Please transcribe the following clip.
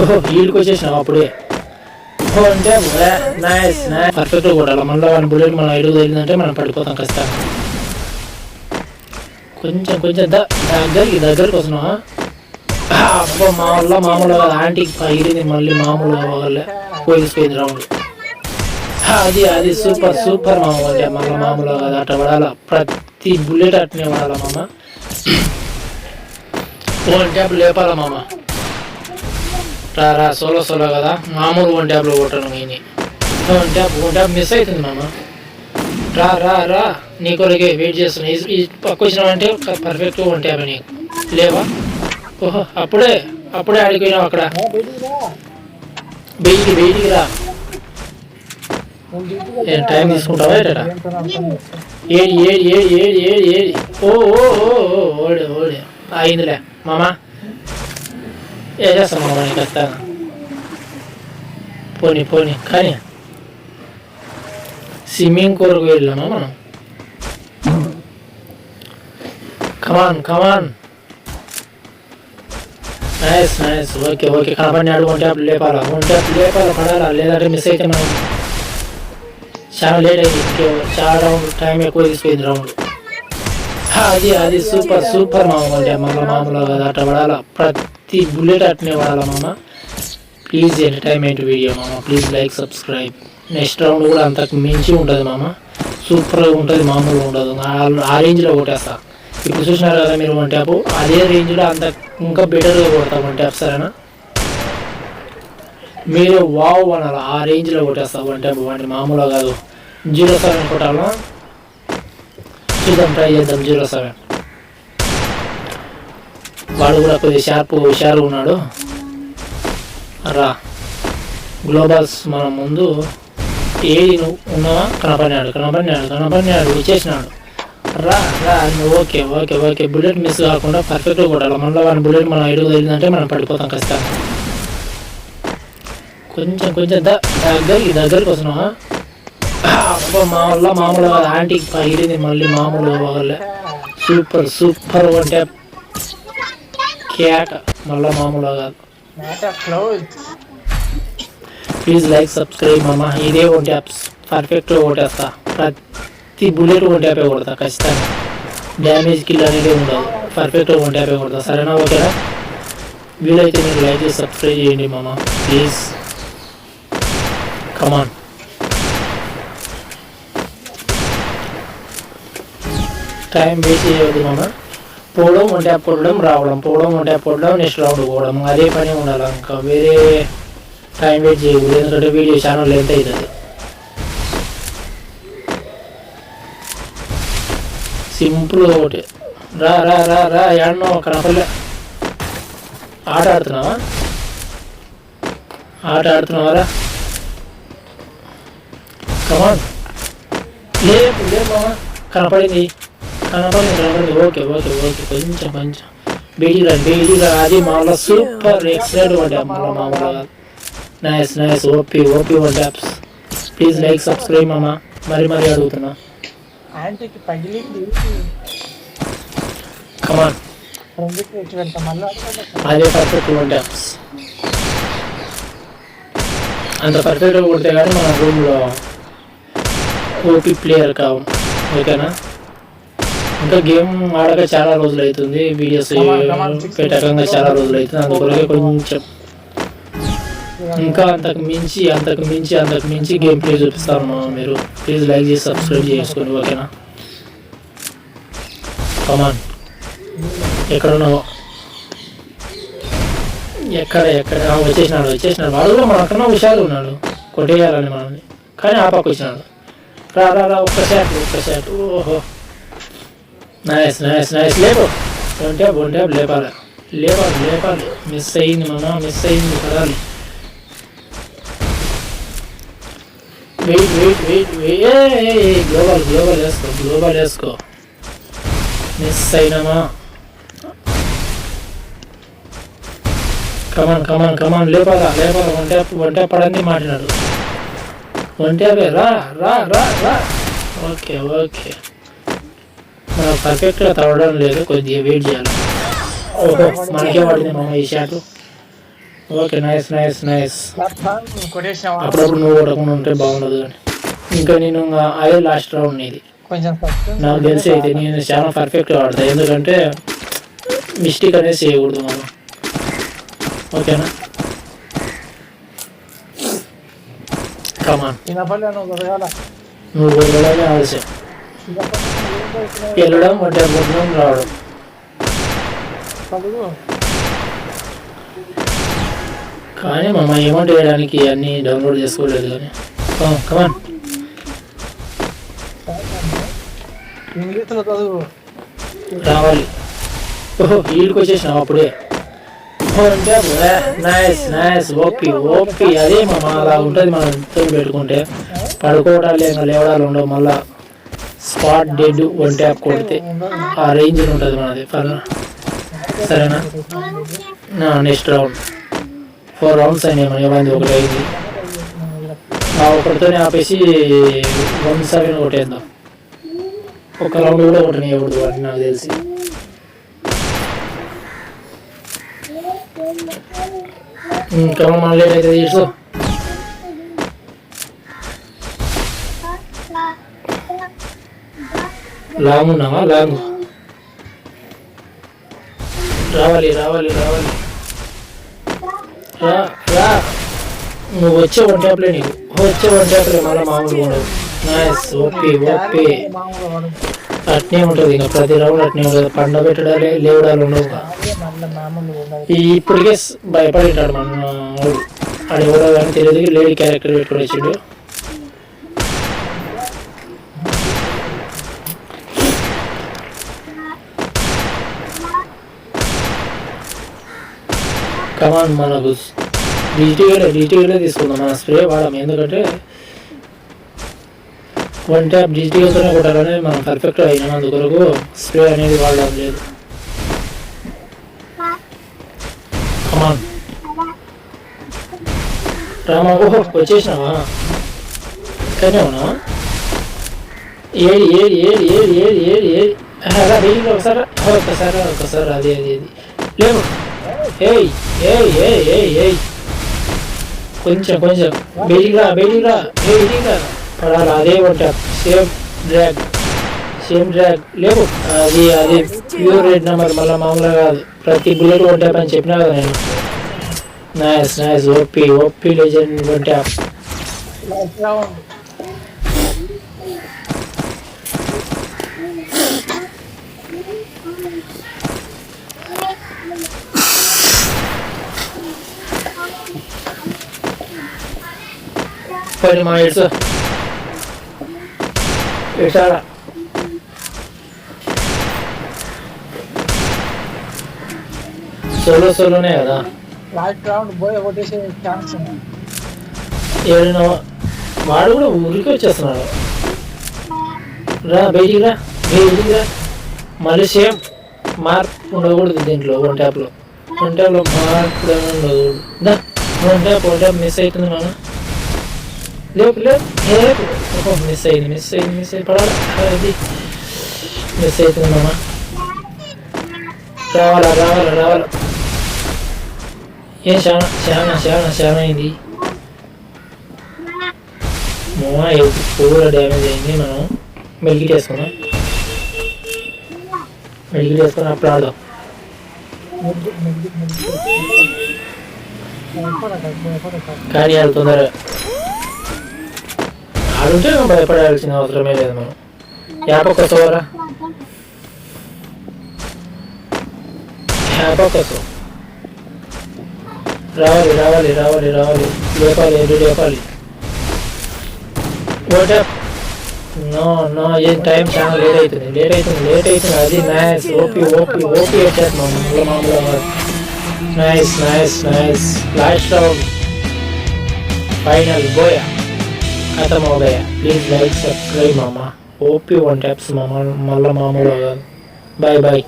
ఓహో వీళ్ళకి వచ్చేసినావు అప్పుడే. ఓ అంటే నైస్ నైస్ పర్ఫెక్ట్గా కొట్టాలి. మళ్ళీ వన్ బుల్లెట్ మన ఐదు తగిలిందంటే మనం పడిపోతాం కష్టం కొంచెం కొంచెం దగ్గరికి దగ్గరికి వస్తున్నావా? అబ్బా మా వల్ల మామూలుగా ఆంటీకి పగిలింది మళ్ళీ మామూలుగా వాళ్ళే పోయిపోయింది రౌండ్ అది అది సూపర్ సూపర్ మామ అంటే మళ్ళీ మామూలుగా కాదు. అట్లా పడాల? ప్రతి బుల్లెట్ అట్నే పడాల మామ? అంటే ట్యాప్ లేపాల మామ? రా రా సోలో సోలో కదా? మామూలు వన్ ట్యాప్లో కొట్టను నేను. One tap one tap miss అవుతుంది మామ. రా రా రా. నీ కొరకే వెయిట్ చేస్తున్నా. ఈ- పక్క వచ్చినావంటే పర్ఫెక్ట్ వన్ ట్యాప్ నీకు లేవా? ఓహో అప్పుడే అప్పుడే ఆడిపోయినావు అక్కడ. బయటికి బయటికి రా. ఏం టైం తీసుకుంటావా ఏటరా? ఏడి ఏడి ఏడి ఏడి ఏడి ఏడి. ఓ ఓ ఓ ఓడే అయిందిలే మామా ఏ చేస్తాం మామ నీకు వస్తాను పోనీ పోనీ కానీ స్విమ్మింగ్ కొరకు వెళ్ళామా మనం come on come on nice nice okay okay కనపడినాడు one tap లేపాలా వన్ ట్యాప్ లేపాలా పడాలా లేదంటే మిస్ అయితే మనం చాలా లేట్ అయింది ఇంకో చాలా రౌండ్ టైం ఎక్కువ తీసుకుంది రౌండ్ అది అది సూపర్ సూపర్ మామ అంటే మళ్ళీ మామూలుగా కాదు అట్లా పడాల ప్రతి ప్రతి బుల్లెట్ అట్నే పడాల మామ? ప్లీజ్ ఎంటర్టైన్మెంట్ వీడియో మామ. Please like subscribe next round కూడా అంతకు మించి ఉంటుంది మామ. సూపర్గా ఉంటుంది మామూలుగా ఉండదు. ఆ- ఆ రేంజ్లో కొట్టేస్తా. ఇప్పుడు చూసినారు కదా మీరు వన్ ట్యాప్ అదే రేంజ్లో అంత ఇంకా బెటర్గా కొడతా వన్ ట్యాప్ సరేనా? మీరు వావ్ అనాలి ఆ రేంజ్లో కొట్టేస్తా వన్ ట్యాప్ వాడిని మామూలుగా కాదు. జీరో సెవెన్ కొట్టాలా? చూద్దాం ట్రై చేద్దాం జీరో సెవెన్ వాడు కూడా కొద్దిగా షార్ప్ హుషారు ఉన్నాడు. రా. గ్లోబల్స్ మన ముందు ఏది నువ్వు ఉన్నావా? కనపడినాడు కనపడినాడు కనపడినాడు ఇచ్చేసినాడు రా రా okay okay okay. Bullet miss కాకుండా పర్ఫెక్ట్గా కొట్టాలి మళ్ళీ వాడిని బుల్లెట్ మనం ఎడుగు తగిలిందంటే మనం పడిపోతాం ఖచ్చితంగా. కొంచెం కొంచెం ద- దగ్గరికి దగ్గరికి వస్తున్నావా? అబ్బా మామూలు కాదు. మామూలుగా ఆంటీకి పగిలింది మళ్ళీ మామూలుగా వాళ్ళే సూపర్ సూపర్ అంటే కేక మళ్ళీ మామూలుగా కాదు. Matter close please like subscribe మామ. ఇదే వన్ ట్యాప్స్ పర్ఫెక్ట్గా కొట్టేస్తా ప్రతి బుల్లెట్ వన్ ట్యాపే కొడతా ఖచ్చితంగా. డ్యామేజ్ కిల్ అనేది ఉండదు. పర్ఫెక్ట్గా వన్ ట్యాపే కొడతా. సరేనా ఓకేనా? వీలైతే మీరు లైక్ చేసి సబ్స్క్రైబ్ చేయండి మామ. ప్లీజ్ కమాన్ టైం వేస్ట్ చేయవద్దు మామ. పోవడం వన్ ట్యాప్ కొట్టడం రావడం పోవడం వన్ ట్యాప్ కొట్టడం నెక్స్ట్ రౌండ్ పోవడం అదే పని ఉండాలి ఇంకా వేరే టైం వేస్ట్ చేయకూడదు ఎందుకంటే వీడియో ఛానల్ లెంత్ అవుతుంది సింపుల్ ఒకటి రా రా రా రా ఏడనో కనపల్లే ఆట ఆడుతున్నావా ఆట ఆడుతున్నావా రా కమాన్ లేదు లేదు మామ కనపడింది కనపడింది కనపడింది ఓకే ఓకే ఓకే కొంచెం కొంచెం. బేడీరా బేడీరా అది మామూలుగా సూపర్ ఎక్సలెంట్ ఉంటాయి మామూలు మామూలుగా nice nice OP OP one taps please like subscribe మామ. మరి మరి అడుగుతున్నా. కమాన్ మళ్ళీ అదే పర్ఫెక్ట్ వన్ ట్యాప్స్ అంత పర్ఫెక్ట్గా కొడితే కానీ మన రూమ్లో ఓపీ ప్లేయర్ కావు. ఓకేనా ఇంకా గేమ్ ఆడక చాలా రోజులు అవుతుంది వీడియోస్ పెట్టకంగా చాలా రోజులు అవుతుంది. అందుకొరకే కొంచెం ఇంకా అంతకు మించి అంతకు మించి అంతకు మించి గేమ్ ప్లే చూపిస్తాను మీరు. ప్లీజ్ లైక్ చేసి సబ్స్క్రైబ్ చేసుకోండి ఓకేనా? కమాన్ ఎక్కడ ఉన్నావు ఎక్కడ ఎక్కడ? వచ్చేసినాడు వచ్చేసినాడు. వాడు కూడా మన అక్కడ హుషారు ఉన్నాడు. కొట్టేయాలని మనల్ని. కానీ ఆ పక్క వచ్చినాడు. రా రా రా ఒక్క షాట్ ఒక్క షాట్ ఓహో. నైస్ నైస్ నైస్ లేపు వన్ ట్యాప్ వన్ ట్యాప్ లేపాలి లేపాలి లేపాలి మిస్ అయింది మామ మిస్ అయింది పడాలి wait wait wait wait global global వేసుకో గ్లోబల్ వేసుకో miss అయినామా come on come on come on లేపాలా లేపాలా వన్ ట్యాప్ వన్ ట్యాప్ పడండి మాట్లాడు. వన్ ట్యాపే రా రా రా రా. ఓకే ఓకే మనం పర్ఫెక్ట్గా తవ్వడం లేదు కొద్దిగా వెయిట్ చేయాలి. ఓహో మనకే పడింది మామ ఈ shot okay nice nice nice అప్పుడప్పుడు నువ్వు కొట్టకుండా ఉంటే బాగుండదు కానీ ఇంకా నేను అదే లాస్ట్ రౌండ్ సస్పెన్స్ నాకు తెలిసి అయితే నేను చాలా పర్ఫెక్ట్ ఆడతా ఎందుకంటే మిస్టేక్ అనేది చేయకూడదు మనం ఓకేనా కమాన్ నువ్వు ఆలస్యం వెళ్ళడం రావడం. కానీ మా అమౌంట్ వేయడానికి అన్ని డౌన్లోడ్ చేసుకోలేదు కానీ. కమాన్ ఇంగ్లీష్లో చదువు రావాలి. ఓహో వీడికి వచ్చేసినావు అప్పుడే. Nice nice OP OP. అదే మా అలా ఉంటుంది మనం పెట్టుకుంటే. పడుకోవడాలు ఇంకా లేవడాలు ఉండవు మళ్ళా. స్పాట్ డెడ్ వన్ ట్యాప్ కొడితే ఆ రేంజ్ ఉంటుంది మనది. పర్నా సరేనా? నా నెక్స్ట్ రౌండ్. ఫోర్ రౌండ్స్ అయినాయి మన ఇవ్వండి ఒకటి అయింది ఆ ఒకటితోనే ఆపేసి వన్ సెవెన్ కొట్టేద్దాం. ఒక రౌండ్ కూడా కొట్టనివ్వకూడదు అని నాకు తెలిసి. ఇంకా మన లేట్ అయితే తీసు లాంగ్ ఉన్నావా లాంగ్ రావాలి రావాలి రావాలి. రా రా. నువ్వు వచ్చే వన్ ట్యాప్లే నీకు. వచ్చే వన్ ట్యాప్లే మళ్ళీ మామూలు ఉండదు. నైస్ ఓపి ఓపి అట్నే ఉంటుంది ఇంకా ప్రతి రౌండ్ అట్నే ఉంటుంది. పండ పెట్టడాలే లేవడాలు ఉండవు ఈ ఇప్పటికే స్ భయపడింటాడు మన వాడు అది ఎవరో కానీ తెలియదు లేడీ క్యారెక్టర్ పెట్టుకుని వచ్చిండు. కమాన్ మనకు డిజిటీగా డిజిటీగా తీసుకుందాం. మన స్ప్రే వాడము ఎందుకంటే వన్ ట్యాప్ డిజిటీగాతోనే కొట్టాలని మనం పర్ఫెక్ట్ అయినా కొరకు స్ప్రే అనేది వాడడం లేదు. కమాన్. రామా ఓహో వచ్చేసినావా? ఇక్కడనే ఉన్నావా ఏడి ఏడి ఏడి ఏడి ఏడి ఏడి ఏడి అలా వెయ్యి ఒకసారి ఒకసారి అది అది అది. లేవు. ఏయ్ ఏయ్ ఏయ్ ఏయ్ ఏయ్ కొంచెం కొంచెం బయటికి బయటికి బయటికి పడాలి అదే ఉంటా సేమ్ డ్రాగ్ సేమ్ డ్రాగ్ లేవు అది అది ప్యూర్ రెడ్ నెంబర్ మళ్ళీ మామూలుగా కాదు ప్రతి బుల్లెట్ వన్ ట్యాప్ అని చెప్పినా కదా నేను nice nice OP OP legend one tap last round పని మా ఇట్స్ ఇటారా సోలో సోలోనే కదా. లాస్ట్ రౌండ్ పోయి కొట్టేసే ఛాన్స్ ఉంది. వాడు కూడా ఊరికి వచ్చేస్తున్నాడు. రా బయటికి రా బయటికి రా. మళ్ళీ సేమ్ మార్పు ఉండకూడదు దీంట్లో వన్ ట్యాప్లో వన్ ట్యాప్లో మాత్రమే ఉండకూడదు. దా one tap one tap miss అవుతుంది మనం లేపు లేపు లేపు. మిస్ అయింది మిస్ అయింది మిస్ అయింది. పడాలి? మిస్ అవుతుంది మామ రావాలా రావాలా రావాలా? ఏం చాలా చాలా చాలా చాలా అయింది. మోమ ఫోర్ డ్యామేజ్ అయింది మనం మెడికిట్ చేసుకున్నాం మెడికిట్ వేసుకుని అప్పుడు ఆడదాం కానీ ఆడు తొందరగా ఆడుంటే భయపడాల్సిన అవసరమే లేదు మనం. యాపక్క సోరా యాపక్క సో రావాలి రావాలి రావాలి రావాలి. లేపాలి ఎదురు లేపాలి. వాటప్ నో నో ఏం టైం చాలా లేట్ అవుతుంది లేట్ అవుతుంది లేట్ అవుతుంది అది నైస్ ఓపి ఓపి ఓపి వచ్చేది మామూలు మామూలు nice nice nice last round final booyah కథం అవుతాయా ప్లీజ్ లైక్ సబ్స్క్రైబ్ మామ. ఓపి వన్ టైప్స్ మామ. మళ్ళీ మామూలు బాయ్ బాయ్